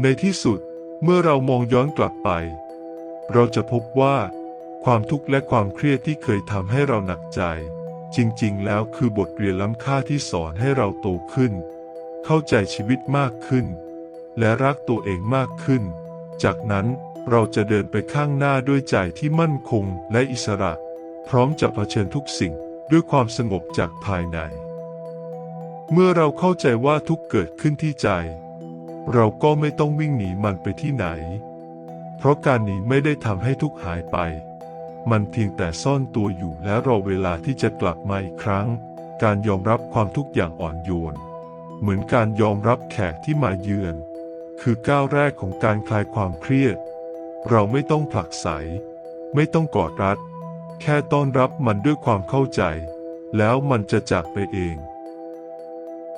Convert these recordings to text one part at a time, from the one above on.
ในที่สุดเมื่อเรามองย้อนกลับไป เราจะพบว่า ความทุกข์และความเครียดที่เคยทำให้เราหนักใจ จริงๆ แล้วคือบทเรียนล้ำค่าที่สอนให้เราโตขึ้น เข้าใจชีวิตมากขึ้น และรักตัวเองมากขึ้น จากนั้นเราจะเดินไปข้างหน้าด้วยใจที่มั่นคงและอิสระ พร้อมจะเผชิญทุกสิ่งด้วยความสงบจากภายใน เมื่อเราเข้าใจว่าทุกเกิดขึ้นที่ใจ เราก็ไม่ต้องวิ่งหนีมันไปที่ไหน เพราะการหนีไม่ได้ทำให้ทุกหายไป มันเพียงแต่ซ่อนตัวอยู่และรอเวลาที่จะกลับมาอีกครั้ง การยอมรับความทุกข์อย่างอ่อนโยน เหมือนการยอมรับแขกที่มาเยือน คือก้าวแรกของการคลายความเครียด เราไม่ต้องผลักไส ไม่ต้องกอดรัด แค่ต้อนรับมันด้วยความเข้าใจ แล้วมันจะจากไปเอง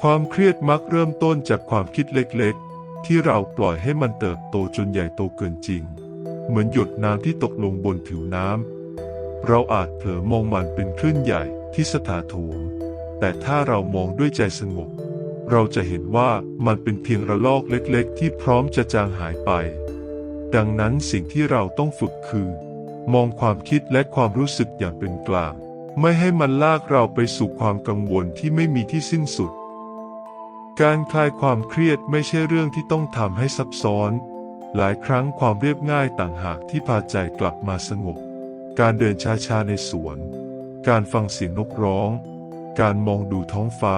ความเครียดมักเริ่มต้นจากความคิดเล็กๆ ที่เราปล่อยให้มันเติบโตจนใหญ่โตเกินจริง เหมือนหยดน้ำที่ตกลงบนผิวน้ำเราอาจเผลอมองมันเป็นคลื่นใหญ่ที่สถาโถมแต่ถ้าเรามองด้วยใจสงบ เราจะเห็นว่ามันเป็นเพียงระลอกเล็กๆ ที่พร้อมจะจางหายไป ดังนั้นสิ่งที่เราต้องฝึกคือ มองความคิดและความรู้สึกอย่างเป็นกลาง ไม่ให้มันลากเราไปสู่ความกังวลที่ไม่มีที่สิ้นสุด การคลายความเครียดไม่ใช่เรื่องที่ต้องทำให้ซับซ้อน หลายครั้งความเรียบง่ายต่างหากที่พาใจกลับมาสงบ การเดินช้าๆในสวน การฟังเสียงนกร้อง การมองดูท้องฟ้า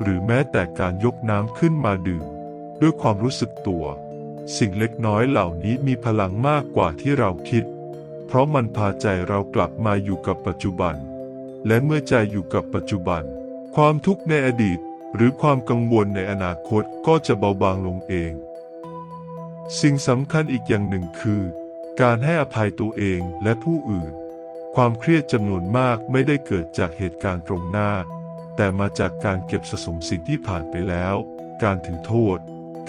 หรือแม้แต่การยกน้ำขึ้นมาดื่ม ด้วยความรู้สึกตัว สิ่งเล็กน้อยเหล่านี้มีพลังมากกว่าที่เราคิด เพราะมันพาใจเรากลับมาอยู่กับปัจจุบัน และเมื่อใจอยู่กับปัจจุบัน ความทุกข์ในอดีต หรือความกังวลในอนาคตก็จะเบาบางลงเอง สิ่งสำคัญอีกอย่างหนึ่งคือ การให้อภัยตัวเองและผู้อื่น ความเครียดจำนวนมากไม่ได้เกิดจากเหตุการณ์ตรงหน้า แต่มาจากการเก็บสะสมสิ่งที่ผ่านไปแล้ว การถือโทษ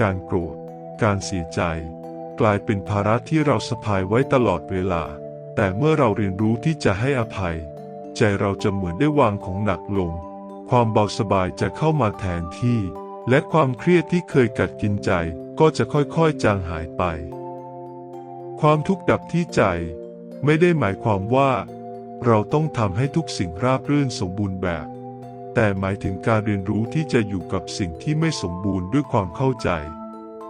การโกรธ การเสียใจ กลายเป็นภาระที่เราสะพายไว้ตลอดเวลา แต่เมื่อเราเรียนรู้ที่จะให้อภัย ใจเราจะเหมือนได้วางของหนักลง ความเบาสบายจะเข้ามาแทนที่ และความเครียดที่เคยกัดกินใจก็จะค่อยๆจางหายไป ความทุกข์ดับที่ใจ ไม่ได้หมายความว่า เราต้องทำให้ทุกสิ่งราบรื่นสมบูรณ์แบบ แต่หมายถึงการเรียนรู้ที่จะอยู่กับสิ่งที่ไม่สมบูรณ์ด้วยความเข้าใจ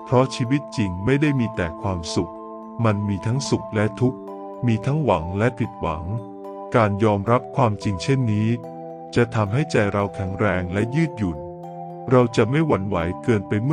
เพราะชีวิตจริงไม่ได้มีแต่ความสุข มันมีทั้งสุขและทุกข์ มีทั้งหวังและผิดหวัง การยอมรับความจริงเช่นนี้ จะทำให้ใจเราแข็งแรงและยืดหยุ่น เราจะไม่หวั่นไหวเกินไปเมื่อ